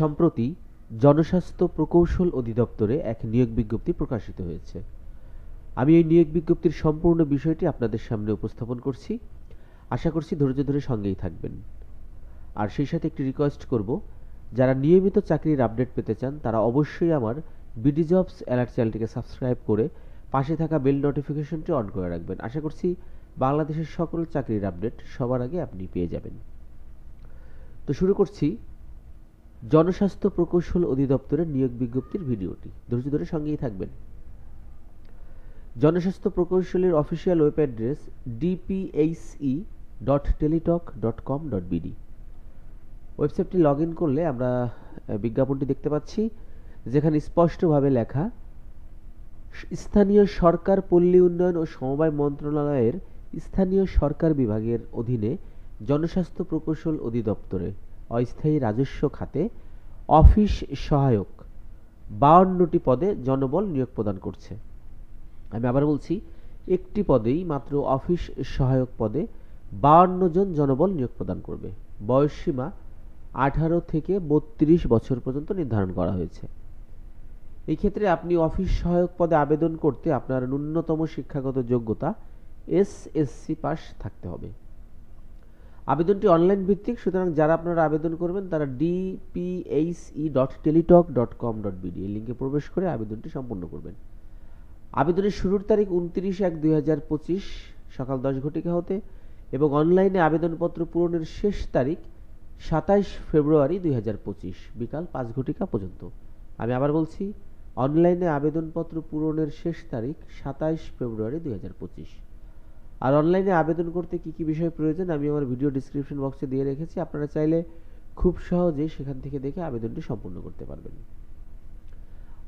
সম্প্রতি জনস্বাস্থ্য প্রকৌশল অধিদপ্তরে এক নিয়োগ বিজ্ঞপ্তি প্রকাশিত হয়েছে। আমি এই নিয়োগ বিজ্ঞপ্তির সম্পূর্ণ বিষয়টি আপনাদের সামনে উপস্থাপন করছি। আশা করছি ধৈর্য ধরে সঙ্গেই থাকবেন। আর সেই সাথে একটি রিকোয়েস্ট করব, যারা নিয়মিত চাকরির আপডেট পেতে চান, তারা অবশ্যই আমার বিডি জবস অ্যালার্ট চ্যানেলটিকে সাবস্ক্রাইব করে পাশে থাকা বেল নোটিফিকেশনটি অন করে রাখবেন। আশা করছি বাংলাদেশের সকল চাকরির আপডেট সবার আগে আপনি পেয়ে যাবেন। তো শুরু করছি জনস্বাস্থ্য প্রকৌশল অধিদপ্তরের নিয়োগ বিজ্ঞপ্তির ভিডিওটি। ধৈর্য ধরে সঙ্গেই থাকবেন। জনস্বাস্থ্য প্রকৌশলের official web address DPHE dot teletalk dot com dot BD ওয়েবসাইটটি লগ ইন করলে আমরা বিজ্ঞাপনটি দেখতে পাচ্ছি, যেখানে স্পষ্টভাবে লেখা, স্থানীয় সরকার পল্লী উন্নয়ন ও সমবায় মন্ত্রণালয়ের স্থানীয় সরকার বিভাগের অধীনে জনস্বাস্থ্য প্রকৌশল অধিদপ্তরে। অস্থায়ী রাজস্ব খাতে অফিস সহায়ক বাউন্নটি পদে জনবল নিয়োগ প্রদান করছে। আমি আবার বলছি, একটি পদেই মাত্র অফিস সহায়ক পদে বাউন্ন জন জনবল নিয়োগ প্রদান করবে। বয়সসীমা আঠারো থেকে বত্রিশ বছর পর্যন্ত নির্ধারণ করা হয়েছে। এই ক্ষেত্রে আপনি অফিস সহায়ক পদে আবেদন করতে আপনার ন্যূনতম শিক্ষাগত যোগ্যতা এসএসসি পাস থাকতে হবে। আবেদনটি অনলাইন ভিত্তিক, সুতরাং যারা আপনারা আবেদন করবেন তারা DPHE dot teletalk dot com dot BD এই লিঙ্কে প্রবেশ করে আবেদনটি সম্পূর্ণ করবেন। আবেদনের শুরুর তারিখ উনত্রিশ এক দুই হাজার পঁচিশ, সকাল দশ ঘটিকা হতে, এবং অনলাইনে আবেদনপত্র পূরণের শেষ তারিখ সাতাইশ ফেব্রুয়ারি দুই হাজার পঁচিশ, বিকাল পাঁচ ঘটিকা পর্যন্ত। আমি আবার বলছি অনলাইনে আবেদনপত্র পূরণের শেষ তারিখ সাতাইশ ফেব্রুয়ারি দুই হাজার পঁচিশ। আর অনলাইনে আবেদন করতে কি কি বিষয় প্রয়োজন, আমি আমার ভিডিও ডিসক্রিপশন বক্সে দিয়ে রেখেছি। আপনারা চাইলে খুব সহজেই সেখান থেকে দেখে আবেদনটি সম্পূর্ণ করতে পারবেন।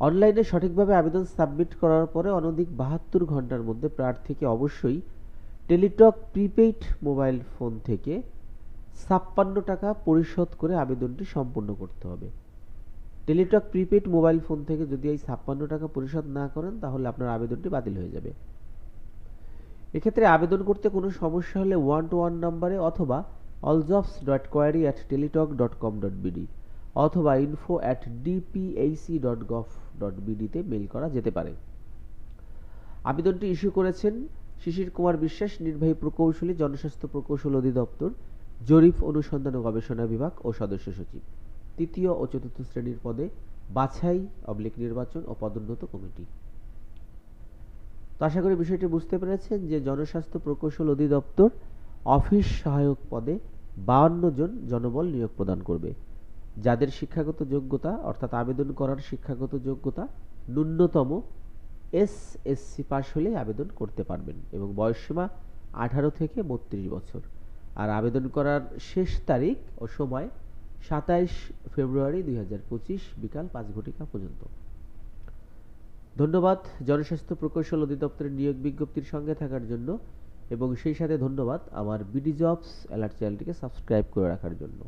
অনলাইনে সঠিকভাবে আবেদন সাবমিট করার পরে অনধিক বাহাত্তর ঘণ্টার মধ্যে প্রার্থীকে অবশ্যই টেলিটক প্রিপেইড মোবাইল ফোন থেকে ছাপ্পান্ন টাকা পরিশোধ করে আবেদনটি সম্পূর্ণ করতে হবে। টেলিটক প্রিপেইড মোবাইল ফোন থেকে যদি এই ছাপ্পান্ন টাকা পরিশোধ না করেন, তাহলে আপনার আবেদনটি বাতিল হয়ে যাবে। এক্ষেত্রে আবেদন করতে কোনো সমস্যা হলে ওয়ান টু ওয়ান নাম্বারে অথবা alljobs dot query at teletalk dot com dot BD অথবা info at DPHE dot gov dot বিডিতে mail করা যেতে পারে। আবেদনটি ইস্যু করেছেন শিশির কুমার বিশ্বাস, নির্বাহী প্রকৌশলী, জনস্বাস্থ্য প্রকৌশল অধিদপ্তর, জরিপ অনুসন্ধান ও গবেষণা বিভাগ ও সদস্য সচিব। তৃতীয় ও চতুর্থ শ্রেণির পদে বাছাই, অবলিক নির্বাচন ও পদোন্নত কমিটি। তো আশা করি বিষয়টি বুঝতে পেরেছেন যে জনস্বাস্থ্য প্রকৌশল অধিদপ্তর অফিস সহায়ক পদে বাহান্ন জন জনবল নিয়োগ প্রদান করবে। যাদের শিক্ষাগত যোগ্যতা, অর্থাৎ আবেদন করার শিক্ষাগত যোগ্যতা, ন্যূনতম এস এসএসসি পাস হলে আবেদন করতে পারবেন এবং বয়সসীমা আঠারো থেকে বত্রিশ বছর। আর আবেদন করার শেষ তারিখ ও সময় সাতাইশ ফেব্রুয়ারি দুই হাজার পঁচিশ বিকাল পাঁচ ঘটিকা পর্যন্ত। ধন্যবাদ জনস্বাস্থ্য প্রকৌশল অধিদপ্তরের নিয়োগ বিজ্ঞপ্তির সঙ্গে থাকার জন্য এবং সেই সাথে ধন্যবাদ আমার বিডি জবস অ্যালার্ট চ্যানেলটিকে সাবস্ক্রাইব করে রাখার জন্য।